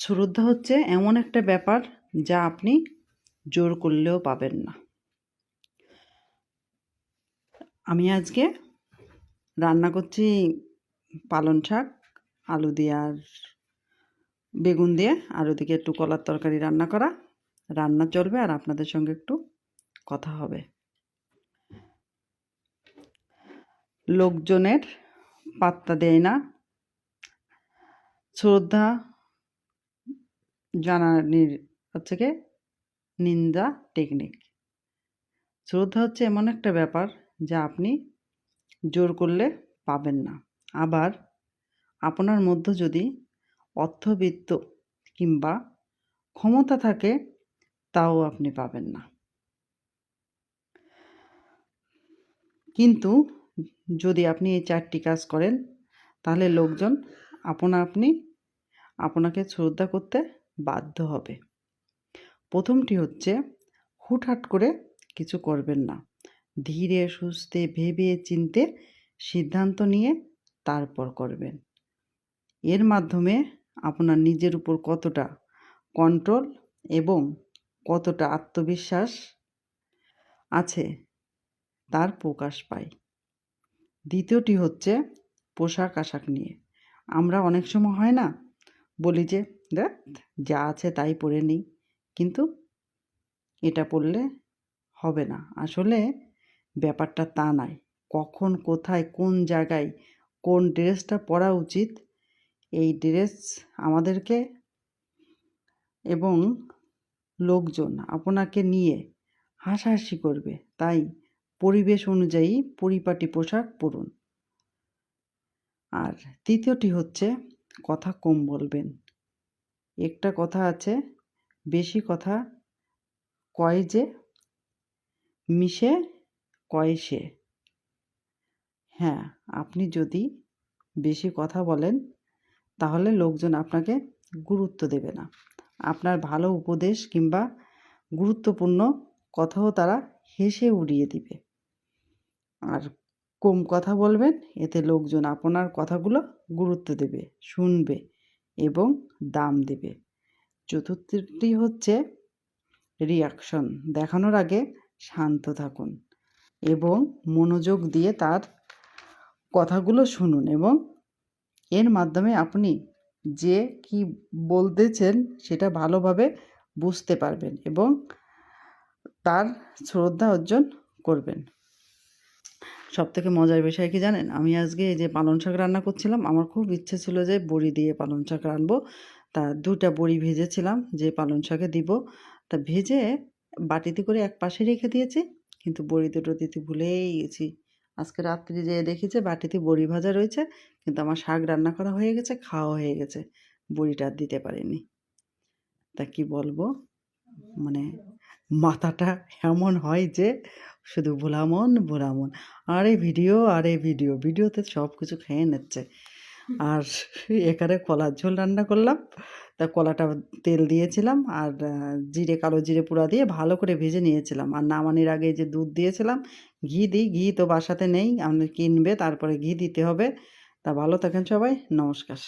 শ্রদ্ধা হচ্ছে এমন একটা ব্যাপার যা আপনি জোর করলেও পাবেন না। আমি আজকে রান্না করছি পালং শাক, আলু দিয়ে আর বেগুন দিয়ে, আর ওদিকে একটু কলার তরকারি রান্না করা। রান্না চলবে আর আপনাদের সঙ্গে একটু কথা হবে। লোকজনের পাত্তা দেয় না। শ্রদ্ধা জানানির হচ্ছে গিয়ে নিন্দা টেকনিক শ্রদ্ধা হচ্ছে এমন একটা ব্যাপার যা আপনি জোর করলে পাবেন না। আবার আপনার মধ্যে যদি অর্থবিত্ত কিংবা ক্ষমতা থাকে, তাও আপনি পাবেন না। কিন্তু যদি আপনি এই চারটি কাজ করেন, তাহলে লোকজন, আপনা আপনি আপনাকে শ্রদ্ধা করতে বাধ্য হবে। প্রথমটি হচ্ছে, হুটহাট করে কিছু করবেন না। ধীরে, সুস্থে, ভেবে, চিনতে সিদ্ধান্ত নিয়ে তারপর করবেন। এর মাধ্যমে আপনার নিজের উপর কতটা কন্ট্রোল এবং কতটা আত্মবিশ্বাস আছে তার প্রকাশ পায়। দ্বিতীয়টি হচ্ছে পোশাক আশাক নিয়ে। আমরা অনেক সময় হয় না, বলি যে দেখ, যা আছে তাই পরে নিই। কিন্তু এটা পরলে হবে না। আসলে ব্যাপারটা তা নয়। কখন, কোথায়, কোন জায়গায়, কোন ড্রেসটা পরা উচিত, এই ড্রেস আমাদেরকে এবং লোকজন আপনাকে নিয়ে হাসাহাসি করবে। তাই পরিবেশ অনুযায়ী পরিপাটি পোশাক পরুন। আর তৃতীয়টি হচ্ছে, কথা কম বলবেন। একটা কথা আছে, বেশি কথা কয় যে, মিশে কয় সে। হ্যাঁ আপনি যদি বেশি কথা বলেন, তাহলে লোকজন আপনাকে গুরুত্ব দেবে না। আপনার ভালো উপদেশ কিংবা গুরুত্বপূর্ণ কথাও তারা হেসে উড়িয়ে দিবে। আর কম কথা বলবেন, এতে লোকজন আপনার কথাগুলো গুরুত্ব দেবে, শুনবে। এবং দাম দেবে। চতুর্থটি হচ্ছে রিয়াকশন দেখানোর আগে শান্ত থাকুন এবং মনোযোগ দিয়ে তার কথাগুলো শুনুন এবং এর মাধ্যমে আপনি যে কি বলতেছেন সেটা ভালোভাবে বুঝতে পারবেন এবং তার শ্রদ্ধা অর্জন করবেন। সব থেকে মজার বিষয় কি জানেন? আমি আজকে এই যে পালং শাক রান্না করছিলাম, আমার খুব ইচ্ছে ছিল যে বড়ি দিয়ে পালং শাক রানবো তা দুটা বড়ি ভেজেছিলাম, যে পালং শাকে দিব। তা ভেজে বাটিতে করে এক পাশে রেখে দিয়েছি, কিন্তু বড়ি দুটো দিতে ভুলেই গেছি। আজকে রাত্রি যেয়ে দেখি যে বাটিতে বড়ি ভাজা রয়েছে, কিন্তু আমার শাক রান্না করা হয়ে গেছে, খাওয়া হয়ে গেছে। বড়িটা দিতে পারিনি। তা কি বলব? মানে মাথাটা এমন হয় যে শুধু ভোলামন ভোলামন। আরে ভিডিও আরে ভিডিও, ভিডিওতে সব কিছু খেয়ে নিচ্ছে। আর এখানে কলার ঝোল রান্না করলাম। তা কলাটা তেল দিয়েছিলাম আর জিরে, কালো জিরে পুরা দিয়ে ভালো করে ভেজে নিয়েছিলাম। আর নামানির আগে যে দুধ দিয়েছিলাম, ঘি দিই, ঘি তো বাসাতে নেই আপনি কিনবে, তারপরে ঘি দিতে হবে। তা ভালো থাকেন সবাই, নমস্কার।